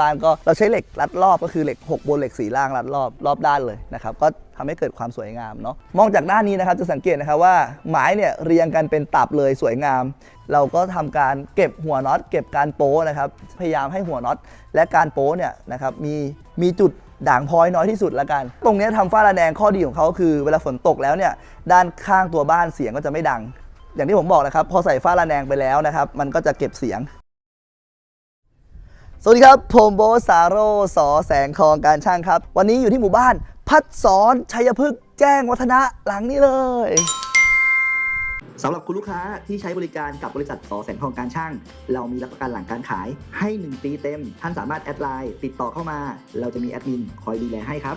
บ้านก็เราใช้เหล็กรัดรอบก็คือเหล็ก 6 บนเหล็กสีล่างรัดรอบรอบด้านเลยนะครับก็ทำให้เกิดความสวยงามเนาะมองจากด้านนี้นะครับจะสังเกตนะครับว่าไม้เนี่ยเรียงกันเป็นตับเลยสวยงาม เราก็ทำการเก็บหัวน็อตเก็บการโป้นะครับพยายามให้หัวน็อตและการโป้เนี่ยนะครับมีมีจุดด่างพร้อยน้อยที่สุดละกัน ตรงนี้ทำฝ้าระแนงข้อดีของเขาคือ เวลาฝนตกแล้วเนี่ยด้านข้างตัวบ้านเสียงก็จะไม่ดัง อย่างที่ผมบอกนะครับพอใส่ฝ้าระแนงไปแล้วนะครับมันก็จะเก็บเสียง สวัสดีครับ ผมโบสาโรสอแสงทองการช่างครับ วันนี้อยู่ที่หมู่บ้าน พัดสอนชัยพฤกษ์แจ้งวัฒนะหลังนี้เลยสำหรับคุณลูกค้าที่ใช้บริการกับบริษัทสอแสงทองการช่าง เรามีรับประกันหลังการขายให้ 1 ปีเต็ม ท่านสามารถแอดไลน์ติดต่อเข้ามา เราจะมีแอดมินคอยดูแลให้ครับ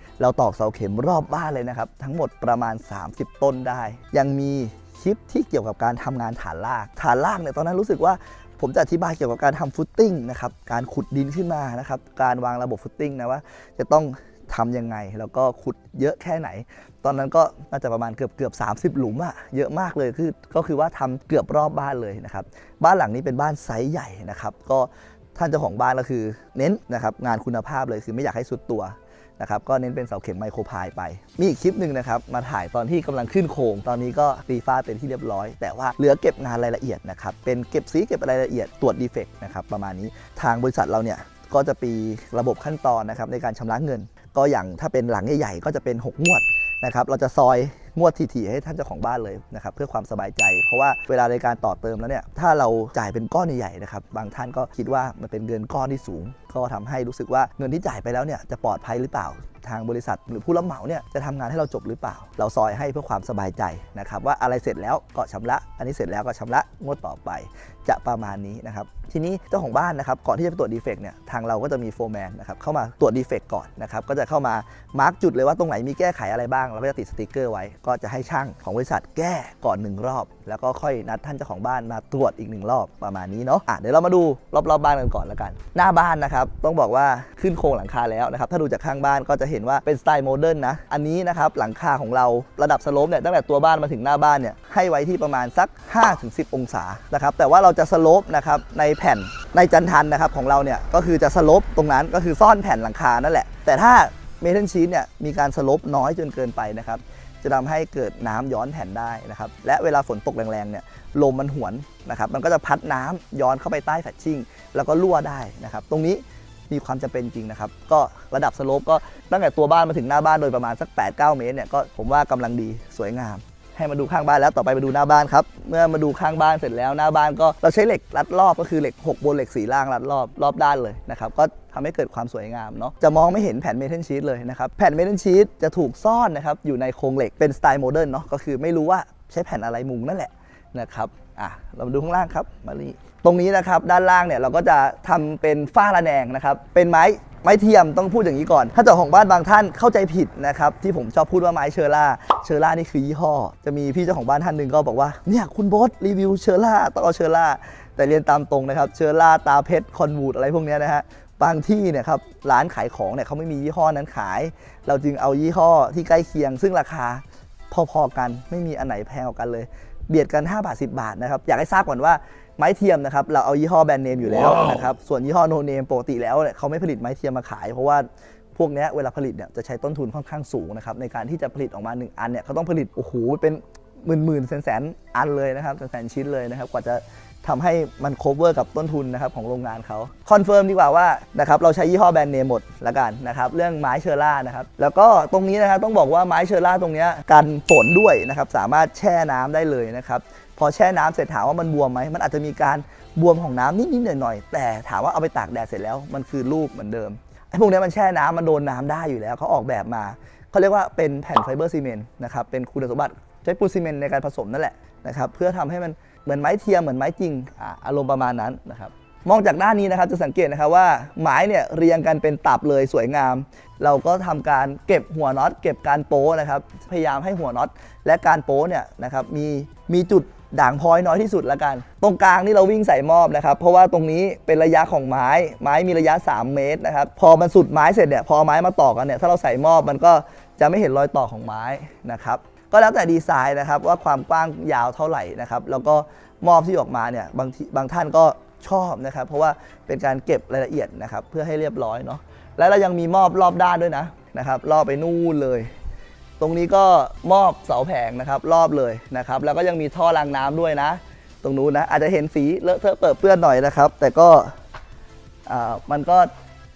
เราตอกเสาเข็มรอบบ้านเลยนะครับ ทั้งหมดประมาณ 30 ต้นได้ ยังมีคลิปที่เกี่ยวกับการทำงานฐานราก ฐานรากเนี่ยตอนนั้นรู้สึกว่าผมจะอธิบายเกี่ยวกับการทำฟุตติ้งนะครับการขุดดินขึ้นมานะครับการวางระบบฟุตติ้งนะว่า จะต้องทำยังไง แล้วก็ขุดเยอะแค่ไหน ตอนนั้นก็น่าจะประมาณเกือบเกือบ 30 หลุมอะเยอะมากเลยคือก็คือว่าทำเกือบรอบบ้านเลยนะครับบ้านหลังนี้เป็นบ้านไซส์ใหญ่นะครับก็ท่านเจ้าของบ้านก็คือเน้นนะครับงานคุณภาพเลยคือไม่อยากให้สุดตัว นะครับก็เน้นเป็นเสาเข็มไมโครพายไป มีอีกคลิปหนึ่งนะครับมาถ่ายตอนที่กำลังขึ้นโครงตอนนี้ก็ตีฟ้าเป็นที่เรียบร้อย แต่ว่าเหลือเก็บงานรายละเอียดนะครับเป็นเก็บสีเก็บรายละเอียดตรวจดีเฟกต์นะครับประมาณนี้ทางบริษัทเราเนี่ยก็จะมีระบบขั้นตอนนะครับในการชำระเงิน ก็อย่างถ้าเป็นหลังใหญ่ๆก็จะเป็น 6 งวดนะครับเราจะซอยงวดทีๆให้ท่านเจ้าของบ้านเลยนะครับเพื่อความสบายใจ เพราะว่าเวลาในการต่อเติมแล้วเนี่ยถ้าเราจ่ายเป็นก้อนใหญ่ๆนะครับบางท่านก็คิดว่ามันเป็นเงินก้อนที่สูง ก็ทำให้รู้สึกว่าเงินที่จ่ายไปแล้วเนี่ยจะปลอดภัยหรือเปล่าทางบริษัทหรือผู้รับเหมาเนี่ยจะทำงานให้เราจบหรือเปล่า เราซอยให้เพื่อความสบายใจนะครับว่าอะไรเสร็จแล้วก็ชำระ อันนี้เสร็จแล้วก็ชำระงวดต่อไป จะประมาณนี้นะครับทีนี้เจ้าของบ้านนะครับก่อนที่จะไปตรวจดีเฟกต์เนี่ยทางเราก็จะมีโฟร์แมนนะครับเข้ามาตรวจดีเฟกต์ก่อนนะครับก็จะเข้ามามาร์กจุดเลยว่าตรงไหนมีแก้ไขอะไรบ้างเราก็จะติดสติกเกอร์ไว้ ก็จะให้ช่างของบริษัทแก้ก่อนหนึ่งรอบแล้วก็ค่อยนัดท่านเจ้าของบ้านมาตรวจอีกหนึ่งรอบประมาณนี้เนาะอะเดี๋ยวเรามาดูรอบๆบบ้านกันก่อนล้วกัน หน้าบ้านนะครับต้องบอกว่าขึ้นโครงหลังคาแล้วนะครับถ้าดูจากข้างบ้านก็จะเห็นว่าเป็นสไตล์โมเดิร์นนะอันนี้นะครับหลังคาของเราระดับสโลปเนี่ยตั้งแต่ตัวบ้านมาถึงหน้าบ้านเนี่ยให้ไว้ที่ประมาณสัก 5-10 องศานะครับแต่ว่าเราจะสโลปนะครับในแผ่นในจันทันนะครับของเราเนี่ยก็คือจะสโลปตรงนั้นก็คือซ่อนแผ่นหลังคานั่นแหละ แต่ถ้าเมทัลชีทเนี่ยมีการสโลปน้อยจนเกินไปนะครับ จะทำให้เกิดน้ำย้อนแผ่นได้นะครับ และเวลาฝนตกแรงๆเนี่ยลมมันหวนนะครับ มันก็จะพัดน้ำย้อนเข้าไปใต้แฟชชิ่งแล้วก็รั่วได้นะครับ ตรงนี้มีความจำเป็นจริงนะครับ ก็ระดับสโลปก็ตั้งแต่ตัวบ้านมาถึงหน้าบ้านโดยประมาณสัก 8-9 เมตรเนี่ยก็ผมว่ากำลังดีสวยงาม ให้มาดูข้างบ้านแล้วต่อไปมาดูหน้าบ้านครับ เมื่อมาดูข้างบ้านเสร็จแล้วหน้าบ้านก็เราใช้เหล็กรัดรอบก็คือเหล็ก 6 บนเหล็กสีล่างรัดรอบรอบด้านเลยนะครับก็ทำให้เกิดความสวยงามเนาะจะมองไม่เห็นแผ่นเมทัลชีตเลยนะครับแผ่นเมทัลชีตจะถูกซ่อนนะครับอยู่ในโครงเหล็กเป็นสไตล์โมเดิร์นเนาะก็คือไม่รู้ว่าใช้แผ่นอะไรมุงนั่นแหละนะครับอะเรามาดูข้างล่างครับมาลีตรงนี้นะครับด้านล่างเนี่ยเราก็จะทำเป็นฝ้าระแนงนะครับเป็นไม้ ไม้เทียมต้องพูดอย่างนี้ก่อน ถ้าเจ้าของบ้านบางท่านเข้าใจผิดนะครับที่ผมชอบพูดว่าไม้เชอร่า เชอร่านี่คือยี่ห้อ จะมีพี่เจ้าของบ้านท่านหนึ่งก็บอกว่าเนี่ยคุณโบสรีวิวเชอร่าต้องเอาเชอร่า แต่เรียนตามตรงนะครับเชอร่าตาเพชรคอนวูดอะไรพวกนี้นะฮะบางที่เนี่ยครับร้านขายของเนี่ยเขาไม่มียี่ห้อนั้นขาย เราจึงเอายี่ห้อที่ใกล้เคียง ซึ่งราคาพอๆกันไม่มีอันไหนแพงกว่ากันเลย เบียดกัน 5 บาท 10 บาทนะครับอยากให้ทราบก่อนว่า ไม้เทียมนะครับเราเอายี่ห้อแบรนด์เนมอยู่แล้วนะครับส่วนยี่ห้อโนเนมปกติแล้วเนี่ยเขาไม่ผลิตไม้เทียมมาขาย เพราะว่าพวกเนี้ยเวลาผลิตเนี่ยจะใช้ต้นทุนค่อนข้างสูงนะครับในการที่จะผลิตออกมา 1 อันเนี่ยเขาต้องผลิตโอ้โหเป็นหมื่นหมื่นแสนแสนๆอันเลยนะครับแสนๆชิ้นเลยนะครับกว่าจะทำให้มัน cover กับต้นทุนนะครับของโรงงานเขาคอนเฟิร์มดีกว่าว่านะครับเราใช้ยี่ห้อแบรนด์เนมหมดละกันนะครับเรื่องไม้เชอร่านะครับแล้วก็ตรงนี้นะครับต้องบอกว่าไม้เชอร่าตรงเนี้ยกันฝนด้วยนะครับสามารถแช่น้ำได้เลยนะครับ พอแช่น้ำเสร็จถามว่ามันบวมไหมมันอาจจะมีการบวมของน้ำนิดๆหน่อยๆแต่ถามว่าเอาไปตากแดดเสร็จแล้วมันคือรูปเหมือนเดิมไอ้พวกนี้มันแช่น้ำมันโดนน้ำได้อยู่แล้วเขาออกแบบมาเขาเรียกว่าเป็นแผ่นไฟเบอร์ซีเมนต์นะครับเป็นคุณสมบัติใช้ปูนซีเมนต์ในการผสมนั่นแหละนะครับเพื่อทำให้มันเหมือนไม้เทียมเหมือนไม้จริงอารมณ์ประมาณนั้นนะครับมองจากด้านนี้นะครับจะสังเกตนะครับว่าไม้เนี่ยเรียงกันเป็นตับเลยสวยงาม เราก็ทำการเก็บหัวน็อตเก็บการโป้นะครับพยายามให้หัวน็อตและการโป้เนี่ยนะครับมีมีจุด ด่างพ้อยน้อยที่สุดละกัน ตรงกลางนี่เราวิ่งใส่มอบนะครับ เพราะว่าตรงนี้เป็นระยะของไม้ ไม้มีระยะ 3 เมตรนะครับ พอมันสุดไม้เสร็จเนี่ยพอไม้มาต่อกันเนี่ยถ้าเราใส่มอบมันก็จะไม่เห็นรอยต่อของไม้นะครับ ก็แล้วแต่ดีไซน์นะครับว่าความกว้างยาวเท่าไหร่นะครับแล้วก็มอบที่ออกมาเนี่ยบางทีบางท่านก็ชอบนะครับ เพราะว่าเป็นการเก็บรายละเอียดนะครับเพื่อให้เรียบร้อยเนาะแล้วเรายังมีมอบรอบด้านด้วยนะนะครับรอบไปนู่นเลย ตรงนี้ก็มอบเสาแผงนะครับรอบเลยนะครับ แล้วก็ยังมีท่อรางน้ำด้วยนะ ตรงนู้นนะอาจจะเห็นสีเลอะเทอะเปิดเปื้อนหน่อยนะครับ แต่ก็มันก็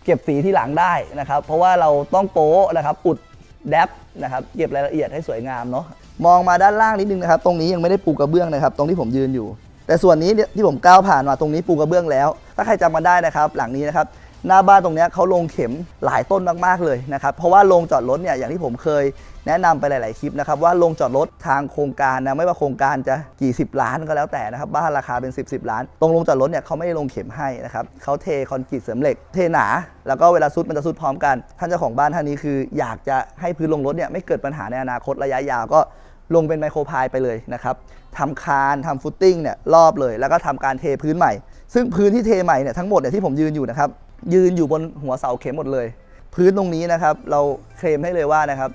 เก็บสีที่หลังได้นะครับ เพราะว่าเราต้องโป๊นะครับอุดแดบนะครับเก็บรายละเอียดให้สวยงามเนาะมองมาด้านล่างนิดนึงนะครับ ตรงนี้ยังไม่ได้ปูกระเบื้องนะครับ ตรงที่ผมยืนอยู่ แต่ส่วนนี้ที่ผมก้าวผ่านมาตรงนี้ปูกระเบื้องแล้ว ถ้าใครจำมาได้นะครับ หลังนี้นะครับ หน้าบ้านตรงนี้เขาลงเข็มหลายต้นมากๆเลยนะครับ เพราะว่าโรงจอดรถเนี่ยอย่างที่ผมเคยแนะนำไปหลาย ๆ คลิปนะครับว่าโรงจอดรถทางโครงการนะไม่ว่าโครงการจะกี่สิบล้านก็แล้วแต่นะครับบ้านราคาเป็น 10บสล้าน ตรงโรงจอดรถเนี่ยเขาไม่ได้ลงเข็มให้นะครับเขาเทคอนกรีตเสริมเหล็ก เทหนา แล้วก็เวลาซุดมันจะซุดพร้อมกัน ท่านเจ้าของบ้านท่านนี้คือ อยากจะให้พื้นลงรถเนี่ยไม่เกิดปัญหาในอนาคตระยะยาวก็ลงเป็นไมโครพายไปเลยนะครับทำคานทำฟุตติ้งเนี่ยรอบเลย แล้วก็ทำการเทพื้นใหม่ ซึ่งพื้นที่เทใหม่เนี่ยทั้งหมดเนี่ยที่ผมยืนอยู่นะครับ ยืนอยู่บนหัวเสาเข็มหมดเลย พื้นตรงนี้นะครับเราเคลมให้เลยว่านะครับ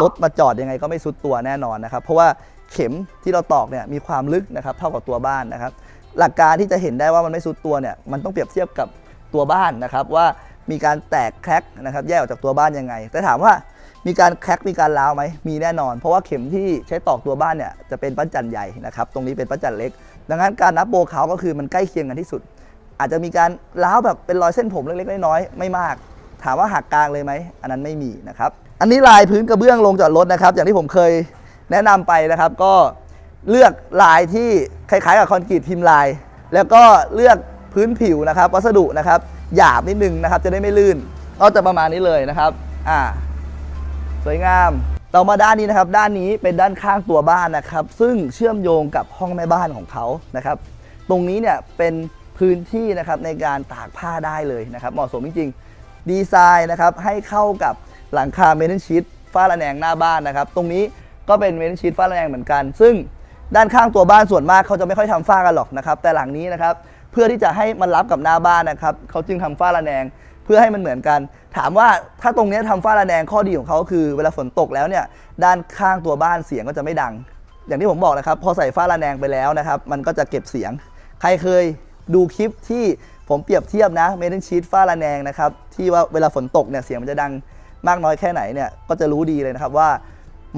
รถมาจอดยังไงก็ไม่สุดตัวแน่นอนนะครับ เพราะว่าเข็มที่เราตอกเนี่ยมีความลึกนะครับเท่ากับตัวบ้านนะครับ หลักการที่จะเห็นได้ว่ามันไม่สุดตัวเนี่ยมันต้องเปรียบเทียบกับตัวบ้านนะครับ ว่ามีการแตกแครกนะครับแยกออกจากตัวบ้านยังไง แต่ถามว่ามีการแครกมีการร้าวไหมมีแน่นอน เพราะว่าเข็มที่ใช้ตอกตัวบ้านเนี่ยจะเป็นปั้นจันใหญ่นะครับตรงนี้เป็นปั้นจันเล็ก ดังนั้นการนับโบเขาก็คือมันใกล้เคียงกันที่สุด อาจจะมีการล้าวแบบเป็นรอยเส้นผมเล็กๆน้อยๆไม่มาก ถามว่าหักกลางเลยไหม อันนั้นไม่มีนะครับ อันนี้ลายพื้นกระเบื้องลงจอดรถนะครับ อย่างที่ผมเคยแนะนำไปนะครับ ก็เลือกลายที่คล้ายๆกับคอนกรีตพิมพ์ลาย แล้วก็เลือกพื้นผิวนะครับ วัสดุนะครับหยาบนิดนึงนะครับ จะได้ไม่ลื่น ก็จะประมาณนี้เลยนะครับ อ่า สวยงามเรามาด้านนี้นะครับ ด้านนี้เป็นด้านข้างตัวบ้านนะครับ ซึ่งเชื่อมโยงกับห้องแม่บ้านของเขานะครับ ตรงนี้เนี่ยเป็น พื้นที่นะครับในการตากผ้าได้เลยนะครับเหมาะสมจริงๆ ดีไซน์นะครับให้เข้ากับหลังคาเมทัลชีตฝ้าระแนงหน้าบ้านนะครับ ตรงนี้ก็เป็นเมทัลชีตฝ้าระแนงเหมือนกัน ซึ่งด้านข้างตัวบ้านส่วนมากเขาจะไม่ค่อยทำฝ้ากันหรอกนะครับ แต่หลังนี้นะครับเพื่อที่จะให้มันรับกับหน้าบ้านนะครับเขาจึงทำฝ้าระแนงเพื่อให้มันเหมือนกัน ถามว่าถ้าตรงนี้ยทำฝ้าระแนงข้อดีของเขาคือ เวลาฝนตกแล้วเนี่ยด้านข้างตัวบ้านเสียงก็จะไม่ดัง อย่างที่ผมบอกนะครับพอใส่ฝ้าระแนงไปแล้วนะครับ มันก็จะเก็บเสียง ใครเคย ดูคลิปที่ผมเปรียบเทียบนะเมทัลชีตฝ้าระแนงนะครับที่ว่าเวลาฝนตกเนี่ยเสียงมันจะดังมากน้อยแค่ไหนเนี่ยก็จะรู้ดีเลยนะครับว่า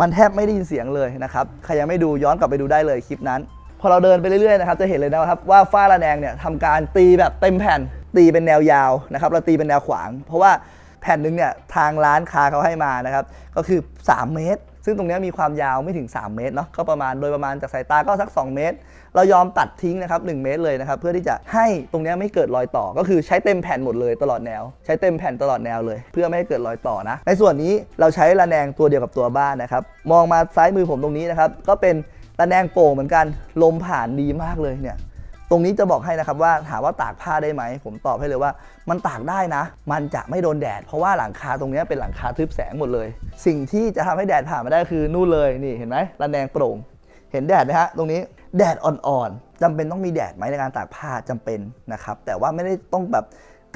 มันแทบไม่ได้ยินเสียงเลยนะครับใครยังไม่ดูย้อนกลับไปดูได้เลยคลิปนั้น พอเราเดินไปเรื่อยๆนะครับจะเห็นเลยนะครับว่าฝ้าระแนงเนี่ยทำการตีแบบเต็มแผ่นตีเป็นแนวยาวนะครับเราตีเป็นแนวขวาง เพราะว่าแผ่นหนึงเนี่ยทางร้านค้าเขาให้มานะครับก็คือ 3 เมตร ซึ่งตรงนี้มีความยาวไม่ถึง 3 เมตรเนาะก็ประมาณโดยประมาณจากสายตาก็สัก 2 เมตร เรายอมตัดทิ้งนะครับ1เมตรเลยนะครับ เพื่อที่จะให้ตรงนี้ไม่เกิดรอยต่อ ก็คือใช้เต็มแผ่นหมดเลยตลอดแนว ใช้เต็มแผ่นตลอดแนวเลย เพื่อไม่ให้เกิดรอยต่อนะ ในส่วนนี้เราใช้ระแนงตัวเดียวกับตัวบ้านนะครับ มองมาซ้ายมือผมตรงนี้นะครับ ก็เป็นระแนงโป่งเหมือนกัน ลมผ่านดีมากเลยเนี่ย ตรงนี้จะบอกให้นะครับว่าถามว่าตากผ้าได้ไหม ผมตอบให้เลยว่า มันตากได้นะ มันจะไม่โดนแดด เพราะว่าหลังคาตรงนี้เป็นหลังคาทึบแสงหมดเลย สิ่งที่จะทำให้แดดผ่านมาได้คือนู่นเลยนี่เห็นไหมระแนงโปร่ง เห็นแดดไหมฮะตรงนี้แดดอ่อนๆจำเป็นต้องมีแดดไหมในการตากผ้าจำเป็นนะครับแต่ว่าไม่ได้ต้องแบบ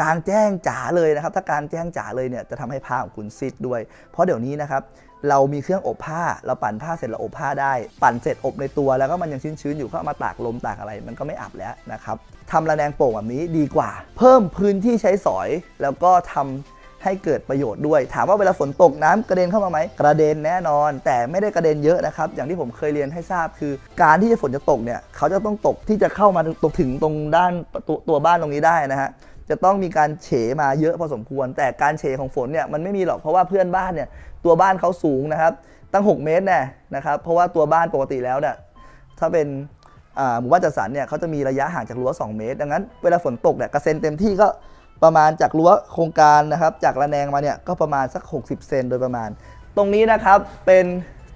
กลารแจ้งจ๋าเลยนะครับ ถ้าการแจ้งจ๋าเลยเนี่ยจะทำให้ผ้าของคุณซีดด้วย เพราะเดี๋ยวนี้นะครับ เรามีเครื่องอบผ้า เราปั่นผ้าเสร็จเราอบผ้าได้ ปั่นเสร็จอบในตัวแล้วก็มันยังชื้นๆอยู่ก็เอามาตากลมตากอะไร มันก็ไม่อับแล้วนะครับทำระแนงโป่งแบบนี้ดีกว่า เพิ่มพื้นที่ใช้สอย แล้วก็ทำให้เกิดประโยชน์ด้วย ถามว่าเวลาฝนตกน้ำกระเด็นเข้ามาไหมกระเด็นแน่นอน แต่ไม่ได้กระเด็นเยอะนะครับ อย่างที่ผมเคยเรียนให้ทราบคือ การที่ฝนจะตกเนี่ยเขาจะต้องตกที่จะเข้ามาตกถึงตรงด้านตัวตัวบ้านตรงนี้ได้นะฮะจะต้องมีการเฉมาเยอะพอสมควร แต่การเฉของฝนเนี่ยมันไม่มีหรอกเพราะว่าเพื่อนบ้านเนี่ย ตัวบ้านเขาสูงนะครับ ตั้ง 6 เมตรแน่นะครับ เพราะว่าตัวบ้านปกติแล้วเนี่ยถ้าเป็นหมู่บ้านจัดสรรเนี่ยเขาจะมีระยะห่างจากรั้ว 2 เมตร ดังนั้นเวลาฝนตกเนี่ยกระเซ็นเต็มที่ก็ประมาณจากรั้วโครงการนะครับ จากระแนงมาเนี่ยก็ประมาณสัก 60 เซนโดยประมาณ ตรงนี้นะครับเป็น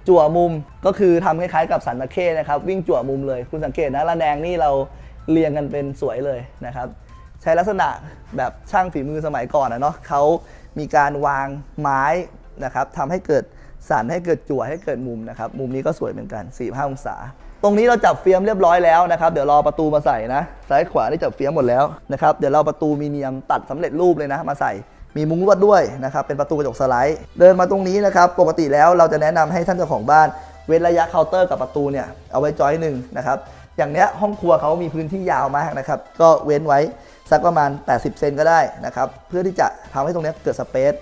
จั่วมุมก็คือทำคล้ายๆกับสันตะเข้นะครับ วิ่งจั่วมุมเลยคุณสังเกตนะระแนงนี่เราเรียงกันเป็นสวยเลยนะครับ ใช้ลักษณะแบบช่างฝีมือสมัยก่อนนะเนาะเขามีการวางไม้ นะครับทำให้เกิดสันให้เกิดจั่วให้เกิดมุมนะครับมุมนี้ก็สวยเหมือนกัน 45 องศา ตรงนี้เราจับเฟียมเรียบร้อยแล้วนะครับเดี๋ยวรอประตูมาใส่นะซ้ายขวาได้จับเฟียมหมดแล้วนะครับเดี๋ยวเราประตูมีเนียมตัดสำเร็จรูปเลยนะมาใส่มีมุ้งลวดด้วยนะครับเป็นประตูกระจกสไลด์ เดินมาตรงนี้นะครับปกติแล้วเราจะแนะนำให้ท่านเจ้าของบ้าน เว้นระยะเคาน์เตอร์กับประตูเนี่ยเอาไว้จอยหนึ่งนะครับอย่างเนี้ยห้องครัวเขามีพื้นที่ยาวมากนะครับก็เว้นไว้สักประมาณ 80 เซนก็ได้นะครับเพื่อที่จะทำให้ตรงเนี้ยเกิดสเปซ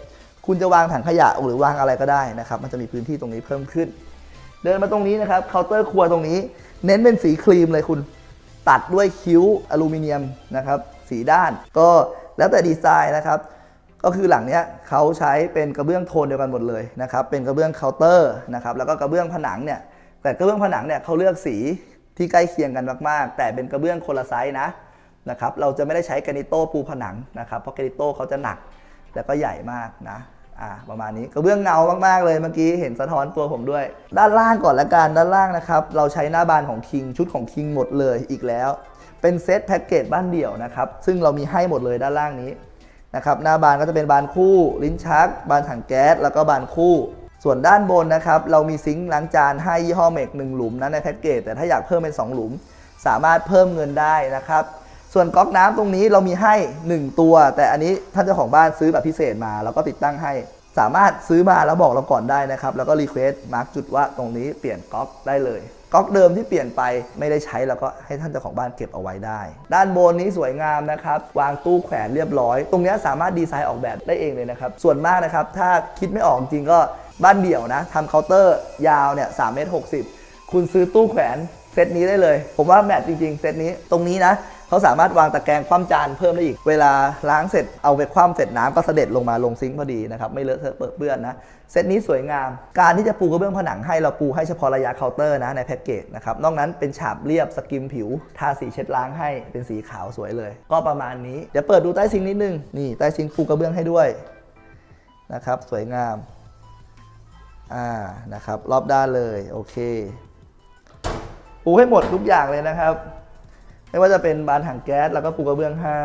คุณจะวางถังขยะหรือวางอะไรก็ได้นะครับ มันจะมีพื้นที่ตรงนี้เพิ่มขึ้น เดินมาตรงนี้นะครับเคาน์เตอร์ครัวตรงนี้ เน้นเป็นสีครีมเลยคุณตัดด้วยคิ้วอลูมิเนียมนะครับสีด้านก็แล้วแต่ดีไซน์นะครับก็คือหลังเนี้ยเขาใช้เป็นกระเบื้องโทนเดียวกันหมดเลยนะครับเป็นกระเบื้องเคาน์เตอร์นะครับแล้วก็กระเบื้องผนังเนี่ยแต่กระเบื้องผนังเนี่ยเขาเลือกสีที่ใกล้เคียงกันมากๆ แต่เป็นกระเบื้องคนละไซส์นะนะครับเราจะไม่ได้ใช้แกรนิโต้ปูผนังนะครับเพราะแกรนิโต้เขาจะหนักแล้วก็ใหญ่มากนะ อ่าประมาณนี้กระเบื้องเงามากๆเลยเมื่อกี้เห็นสะท้อนตัวผมด้วย ด้านล่างก่อนละกันด้านล่างนะครับ เราใช้หน้าบานของคิงชุดของคิงหมดเลยอีกแล้ว เป็นเซตแพ็กเกจบ้านเดี่ยวนะครับ ซึ่งเรามีให้หมดเลยด้านล่างนี้นะครับหน้าบานก็จะเป็นบานคู่ ลิ้นชัก บานถังแก๊ส แล้วก็บานคู่ ส่วนด้านบนนะครับเรามีซิงค์ล้างจานให้ยี่ห้อเมกหนึ่งหลุมนะในแพ็กเกจแต่ถ้าอยากเพิ่มเป็น 2 หลุม สามารถเพิ่มเงินได้นะครับ ส่วนก๊อกน้ำตรงนี้เรามีให้ 1 ตัว แต่อันนี้ท่านเจ้าของบ้านซื้อแบบพิเศษมา แล้วก็ติดตั้งให้ สามารถซื้อมาแล้วบอกเราก่อนได้นะครับ แล้วก็รีเควสต์มาร์กจุดว่าตรงนี้เปลี่ยนก๊อกได้เลยก๊อกเดิมที่เปลี่ยนไปไม่ได้ใช้แล้วก็ให้ท่านเจ้าของบ้านเก็บเอาไว้ได้ ด้านบนนี้สวยงามนะครับ วางตู้แขวนเรียบร้อย ตรงนี้สามารถดีไซน์ออกแบบได้เองเลยนะครับ ส่วนมากนะครับ ถ้าคิดไม่ออกจริงก็บ้านเดี่ยวนะทำเคาน์เตอร์ยาวเนี่ยสามเมตรหกสิบคุณซื้อตู้แขวนเซตนี้ได้เลย ผมว่าแมทจริงๆ เซตนี้ตรงนี้นะ เขาสามารถวางตะแกรงคว่ำจานเพิ่มได้อีก เวลาล้างเสร็จเอาไปคว่ำเสร็จน้ำก็เสด็จลงมาลงซิงค์พอดีนะครับไม่เลอะเทอะเปื้อนเปื้อนนะเซตนี้สวยงาม การที่จะปูกระเบื้องผนังให้เราปูให้เฉพาะระยะเคาน์เตอร์นะในแพ็กเกจนะครับนอกนั้นเป็นฉาบเรียบสกิมผิว ทาสีเช็ดล้างให้เป็นสีขาวสวยเลย ก็ประมาณนี้เดี๋ยวเปิดดูใต้ซิงค์นิดนึงนี่ใต้ซิงค์ปูกระเบื้องให้ด้วยนะครับสวยงามอ่านะครับรอบด้านเลยโอเค ปูให้หมดทุกอย่างเลยนะครับ ไม่ว่าจะเป็นบานถังแก๊สแล้วก็ปูกระเบื้องให้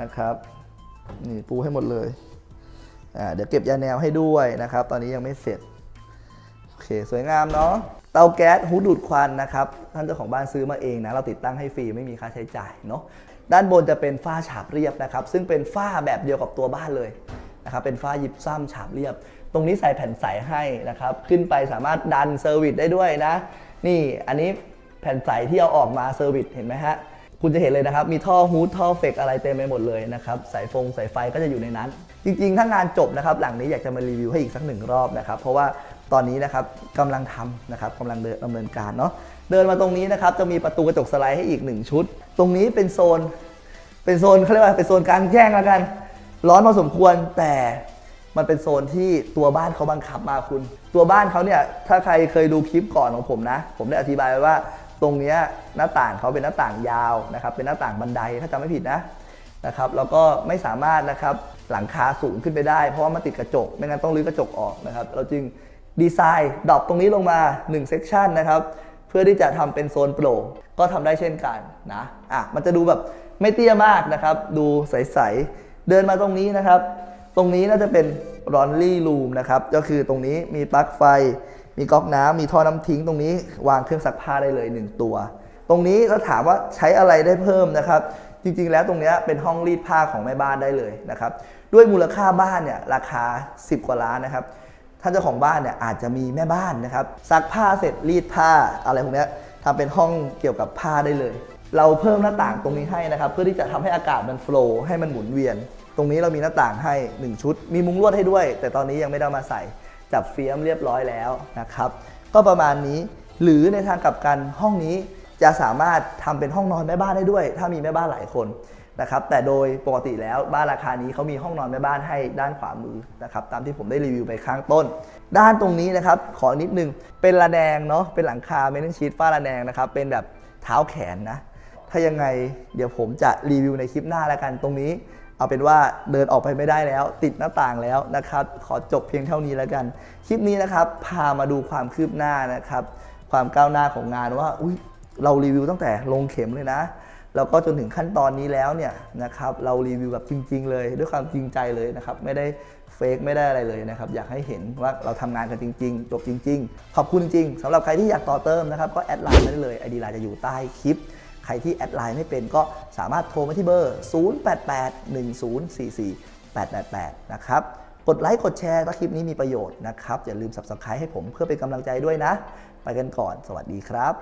นะครับนี่ปูให้หมดเลยอ่าเดี๋ยวเก็บยาแนวให้ด้วยนะครับ ตอนนี้ยังไม่เสร็จโอเคสวยงามเนาะเตาแก๊สหูดูดควันนะครับท่านเจ้าของบ้านซื้อมาเองนะเราติดตั้งให้ฟรีไม่มีค่าใช้จ่ายเนาะด้านบนจะเป็นฝ้าฉาบเรียบนะครับ ซึ่งเป็นฝ้าแบบเดียวกับตัวบ้านเลยนะครับเป็นฝ้ายิบซ้ำฉาบเรียบ ตรงนี้ใส่แผ่นใสให้นะครับ ขึ้นไปสามารถดันเซอร์วิสได้ด้วยนะ นี่อันนี้ แผ่นใสที่เอาออกมาเซอร์วิสเห็นไหมฮะ คุณจะเห็นเลยนะครับ มีท่อฮูดท่อเฟกอะไรเต็มไปหมดเลยนะครับ สายฟงสายไฟก็จะอยู่ในนั้น จริงๆ ถ้างานจบนะครับ หลังนี้อยากจะมารีวิวให้อีกสักหนึ่งรอบนะครับ เพราะว่าตอนนี้นะครับกำลังทำนะครับกำลังเดินดำเนินการเนาะ เดินมาตรงนี้นะครับจะมีประตูกระจกสไลด์ให้อีกหนึ่งชุด ตรงนี้เป็นโซน เป็นโซนเขาเรียกว่าเป็นโซนกลางแจ้งแล้วกัน ร้อนพอสมควรแต่มันเป็นโซนที่ตัวบ้านเขาบังคับมาคุณ ตัวบ้านเขาเนี่ยถ้าใครเคยดูคลิปก่อนของผมนะ ผมได้อธิบายไว้ว่า ตรงนี้หน้าต่างเขาเป็นหน้าต่างยาวนะครับ เป็นหน้าต่างบันไดถ้าจำไม่ผิดนะนะครับแล้วก็ไม่สามารถนะครับหลังคาสูงขึ้นไปได้ เพราะว่ามันติดกระจก ไม่งั้นต้องรื้อกระจกออกนะครับ เราจึงดีไซน์ดรอปตรงนี้ลงมา1เซกชันนะครับเพื่อที่จะทำเป็นโซนโปร่งก็ทำได้เช่นกันนะอะมันจะดูแบบไม่เตี้ยมากนะครับ ดูใสๆเดินมาตรงนี้นะครับ ตรงนี้น่าจะเป็นรอนลี่รูมนะครับก็คือตรงนี้มีปลั๊กไฟ มีก๊อกน้ำมีท่อน้ำทิ้งตรงนี้ วางเครื่องซักผ้าได้เลย 1 ตัว ตรงนี้ถ้าถามว่าใช้อะไรได้เพิ่มนะครับ จริงๆ แล้วตรงนี้เป็นห้องรีดผ้าของแม่บ้านได้เลยนะครับ ด้วยมูลค่าบ้านเนี่ยราคา 10 กว่าล้านนะครับท่านเจ้าของบ้านเนี่ยอาจจะมีแม่บ้านนะครับซักผ้าเสร็จรีดผ้าอะไรพวกนี้ทำเป็นห้องเกี่ยวกับผ้าได้เลย เราเพิ่มหน้าต่างตรงนี้ให้นะครับเพื่อที่จะทำให้อากาศมันโฟล์ให้มันหมุนเวียน ตรงนี้เรามีหน้าต่างให้ 1 ชุด มีมุ้งลวดให้ด้วย แต่ตอนนี้ยังไม่ได้มาใส่ จับเฟียมเรียบร้อยแล้วนะครับ ก็ประมาณนี้ หรือในทางกลับกันห้องนี้จะสามารถทำเป็นห้องนอนแม่บ้านได้ด้วย ถ้ามีแม่บ้านหลายคนนะครับแต่โดยปกติแล้วบ้านราคานี้เขามีห้องนอนแม่บ้านให้ด้านขวามือนะครับตามที่ผมได้รีวิวไปข้างต้น ด้านตรงนี้นะครับขอนิดนึงเป็นระแนงเนาะเป็นหลังคาเมทัลชีตฝ้าระแนงนะครับเป็นแบบเท้าแขนนะถ้ายังไงเดี๋ยวผมจะรีวิวในคลิปหน้าแล้วกันตรงนี้ เอาเป็นว่าเดินออกไปไม่ได้แล้ว ติดหน้าต่างแล้วนะครับ ขอจบเพียงเท่านี้แล้วกัน คลิปนี้นะครับ พามาดูความคืบหน้านะครับ ความก้าวหน้าของงานว่าอุ้ยเรารีวิวตั้งแต่ลงเข็มเลยนะแล้วก็จนถึงขั้นตอนนี้แล้วเนี่ยนะครับเรารีวิวแบบจริง ๆ เลย ด้วยความจริงใจเลยนะครับไม่ได้เฟกไม่ได้อะไรเลยนะครับอยากให้เห็นว่าเราทำงานกันจริง ๆ จบจริง ๆ ขอบคุณจริงๆสำหรับใครที่อยากต่อเติมนะครับก็แอดไลน์มาได้เลยไอดีไลน์จะอยู่ใต้คลิป ใครที่แอดไลน์ไม่เป็นก็สามารถโทรมาที่เบอร์ 0881044888 นะครับ กดไลค์กดแชร์ถ้าคลิปนี้มีประโยชน์นะครับ อย่าลืม subscribe ให้ผมเพื่อเป็นกำลังใจด้วยนะ ไปกันก่อน สวัสดีครับ